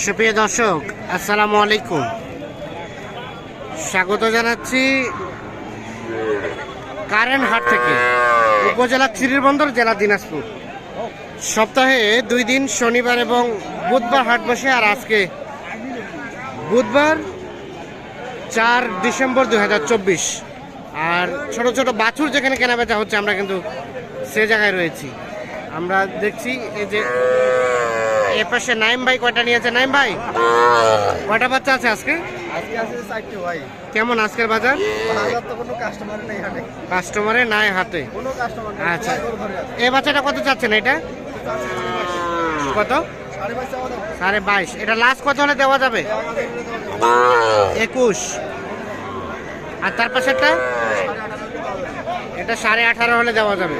সুপ্রিয় দর্শক, আসসালামু আলাইকুম। স্বাগত জানাচ্ছি কারেন্ট হাট থেকে, উপজেলা চিরিরবন্দর, জেলা দিনাজপুর। সপ্তাহে দুই দিন, শনিবার এবং বুধবার হাট বসে, আর আজকে বুধবার চার ডিসেম্বর দুই হাজার চব্বিশ। আর ছোট ছোট বাছুর যেখানে কেনাবেচা হচ্ছে, আমরা কিন্তু সে জায়গায় রয়েছি। আমরা দেখছি এই যে এ পাশে নাইম ভাই কয়টা নিয়েছে নাইম ভাই কয়টা বাচ্চা আছে আজকে? কেমন আজকের বাজার? কাস্টমার নেই হাতে আচ্ছা। এই বাচ্চাটা কত চাচ্ছেন এটা? কত? সাড়ে বাইশ এটা লাস্ট কত হলে দেওয়া যাবে দেওয়া যাবে। একুশ। আর তার পাশেরটা? এটা সাড়ে আঠারো হলে দেওয়া যাবে।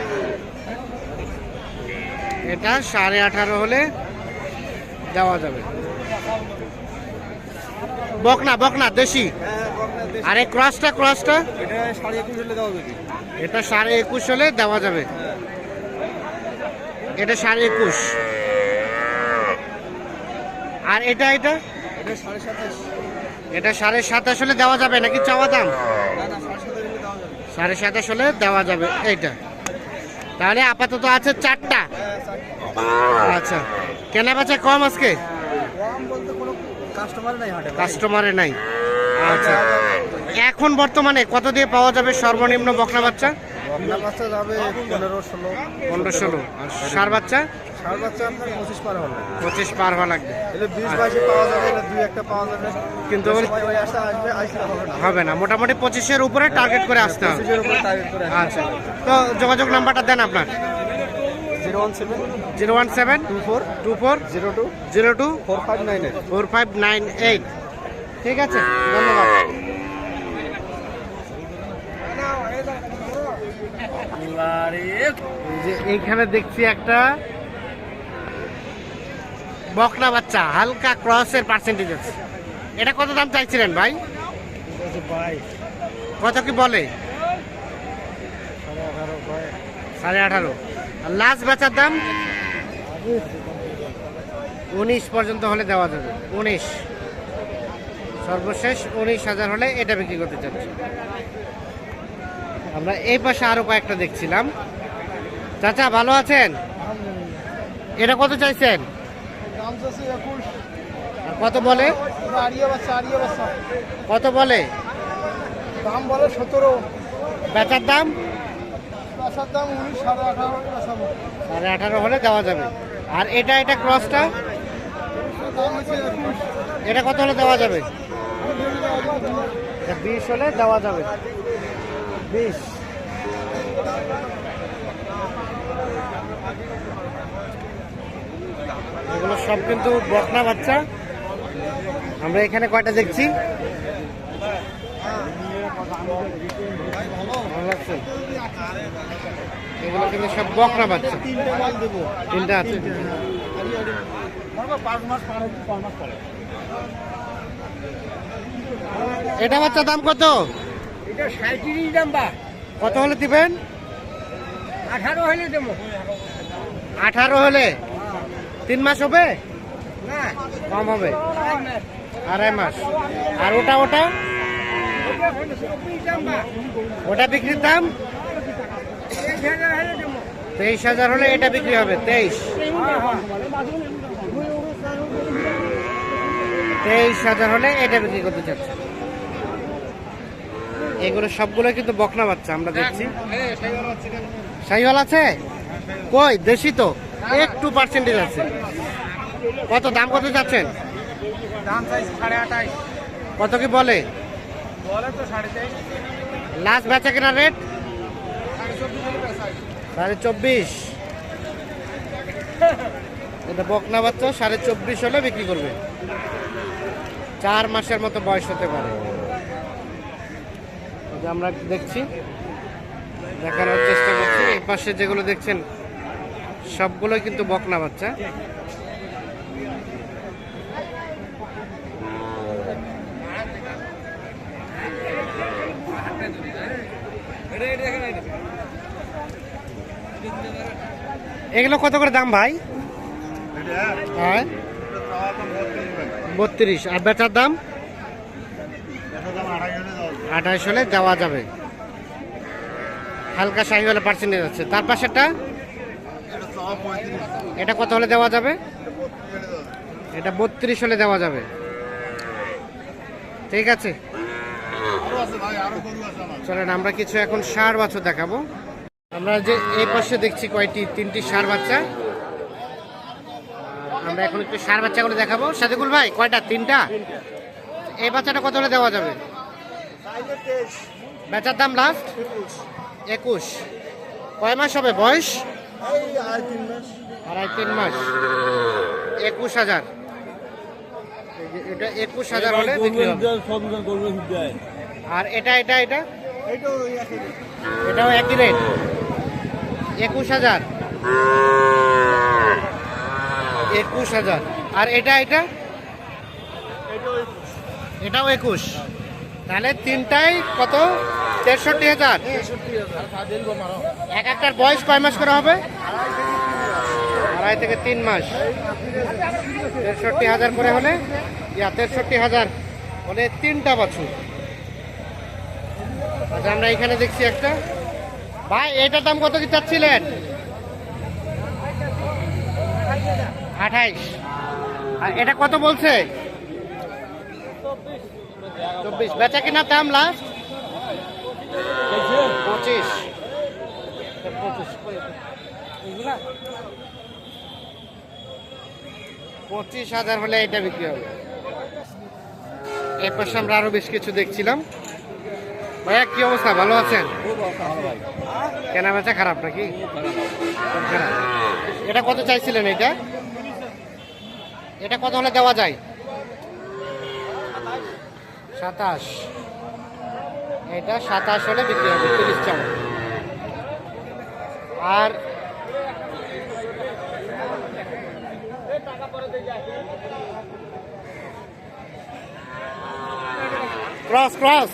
এটা সাড়ে আঠারো হলে দেওয়া যাবে। বকনা বকনা দেশি। আর এই ক্রসটা ক্রসটা। এটা সাড়ে একুশ হলে দেওয়া যাবে। এটা সাড়ে একুশ হলে দেওয়া যাবে। এটা সাড়ে একুশ। আর এটা এটা? এটা সাড়ে সাতাশ। হলে দেওয়া যাবে নাকি চাওয়া দাম? না না সাড়ে সাতাশ হলে দেওয়া যাবে। সাড়ে সাতাশ হলে দেওয়া যাবে এইটা। তাহলে আপাতত আছে চারটা। হ্যাঁ আচ্ছা। কেনা বেচা কম আজকে কাস্টমার নেই আচ্ছা। এখন বর্তমানে কত দিয়ে পাওয়া যাবে সর্বনিম্ন বকনা বাচ্চা? পনেরো ষোলো। সার বাচ্চা? পঁচিশ পার হওয়া লাগবে। কিন্তু ওই আশা আসবে আসলে হবে না। মোটামুটি পঁচিশের উপরে টার্গেট করে আসতে হবে। আচ্ছা। তো যোগাযোগ নাম্বারটা দেন আপনার। Zero one seven zero one seven two four two four zero two zero two four five nine eight four five nine eight ঠিক আছে ধন্যবাদ। যে এইখানে দেখছি একটা বকনা বাচ্চা হালকা ক্রসের পার্সেন্টেজ আছে। এটা কত দাম চাইছিলেন ভাই? কত কি বলে? সাড়ে আঠারো। লাস্ট বেচার দাম উনিশ পর্যন্ত হলে দেওয়া যাবে। উনিশ। সর্বশেষ উনিশ হাজার হলে এটা বিক্রি করতে চাচ্ছি। আমরা এই পাশে আরও কয়েকটা দেখছিলাম। চাচা ভালো আছেন? এটা কত চাইছেন? কত বলে? কত বলে? দাম বলে সতেরো। বেচার দাম? বাচ্চার দাম উনিশ সাড়ে আঠারো সাড়ে আঠারো হলে দেওয়া যাবে। আর এটা এটা ক্রসটা? এটা কত হলে দেওয়া যাবে? বিশ হলে দেওয়া যাবে। বিশ এগুলো সব কিন্তু বকনা বাচ্চা। আমরা এখানে কয়টা দেখছি? ভালো লাগছে? এগুলো কিন্তু সব বকনা বাচ্চা। তিনটে আছে। এটা বাচ্চা দাম কত? এটা সাঁত্রিশ দাম বা। কত হলে দিবেন? আঠারো হলে দেবো। আঠারো হলে? তিন মাস হবে? না। কম হবে। আড়াই মাস। আর ওটা ওটা? ওটা বিক্রির দাম এক হাজার হলে দেবো তেইশ হাজার হলে এটা বিক্রি হবে তেইশ। তেইশ হাজার হলে এটা বিক্রি করতে চাচ্ছে। এগুলো সবগুলো কিন্তু বকনা বাচ্চা আমরা দেখছি। শাহিওয়াল আছে? কই দেশি তো? একটু পার্সেন্টেজ আছে। কত দাম কত যাচ্ছেন কত কি বলে? লাস্ট বেচা কেনা রেট সাড়ে চব্বিশ হলে বেচাই সাড়ে চব্বিশ। এটা বকনা বাচ্চা, সাড়ে চব্বিশ হলে বিক্রি করবে। চার মাসের মতো বয়স হতে পারে। আমরা দেখছি, দেখানোর চেষ্টা করছি। এই পাশে যেগুলো দেখছেন, সবগুলোই কিন্তু বকনা বাচ্চা। এগুলো কত করে দাম ভাই? হ্যাঁ। বত্রিশ। আর বেচার দাম? আঠাইশ হলে দেওয়া যাবে। হালকা শাহি হলে পার্সেন্টেজ আছে। তার পাশেরটা? এটা কত হলে দেওয়া যাবে? এটা বত্রিশ হলে দেওয়া যাবে। ঠিক আছে? চলেন আমরা কিছু এখন সার বাছর দেখাবো। আমরা যে এই পাশে দেখছি কয়টি? তিনটি সার বাচ্চা। আমরা এখন একটু সার বাচ্চাগুলো দেখাবো। সাদিকুল ভাই, কয়টা? তিনটা? এই বাচ্চাটা কত হলে দেওয়া যাবে? বেচার দাম লাস্ট একুশ। কয় মাস হবে বয়স? আড়াই তিন মাস। একুশ হাজার। এটা একুশ হাজার হলে আর এটা এটা এটা? এটাও একই রেট একুশ হাজার। একুশ হাজার। আর এটা এটা? এটাও একুশ। তাহলে তিনটাই কত? তেষট্টি হাজার। এক একটার বয়স কয় মাস করে হবে? আড়াই থেকে তিন মাস। তেষট্টি হাজার করে হলে, ইয়া, তেষট্টি হাজার। হলে তিনটা বছর। আচ্ছা আমরা এখানে দেখছি একটা। ভাই, এটার দাম কত কি চাচ্ছিলেন? আঠাইশ। আর এটা কত বলছে? চব্বিশ। বেচা কিনা দাম লাস্ট পঁচিশ। পঁচিশ হাজার হলে এটা বিক্রি হবে। এর পাশে আমরা আরও বেশ কিছু দেখছিলাম। ভাইয়া, কি অবস্থা? ভালো আছেন? কেনা বেচা খারাপ নাকি? এটা কত চাইছিলেন এটা? এটা কত হলে দেওয়া যায়? সাতাশ। এটা সাতাশ হলে বিক্রি হবে, তিরিশ চামচ আর ক্রস ক্রস।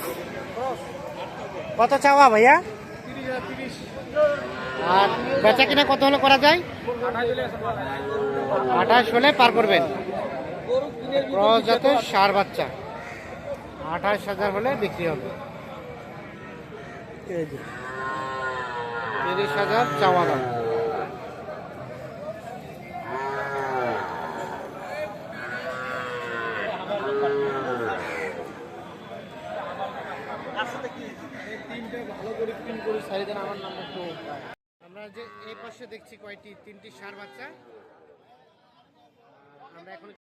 কত চাওয়া ভাইয়া? আর বেচা কিনা কত হলে করা যায়? আঠাশ হলে পার করবেন। সার বাচ্চা। আঠাশ হাজার হলে বিক্রি হবে। তিরিশ হাজার চাওয়া দাম। আমরা যে এই পাশে দেখছি কয়টি তিনটি সার বাচ্চা। আমরা এখন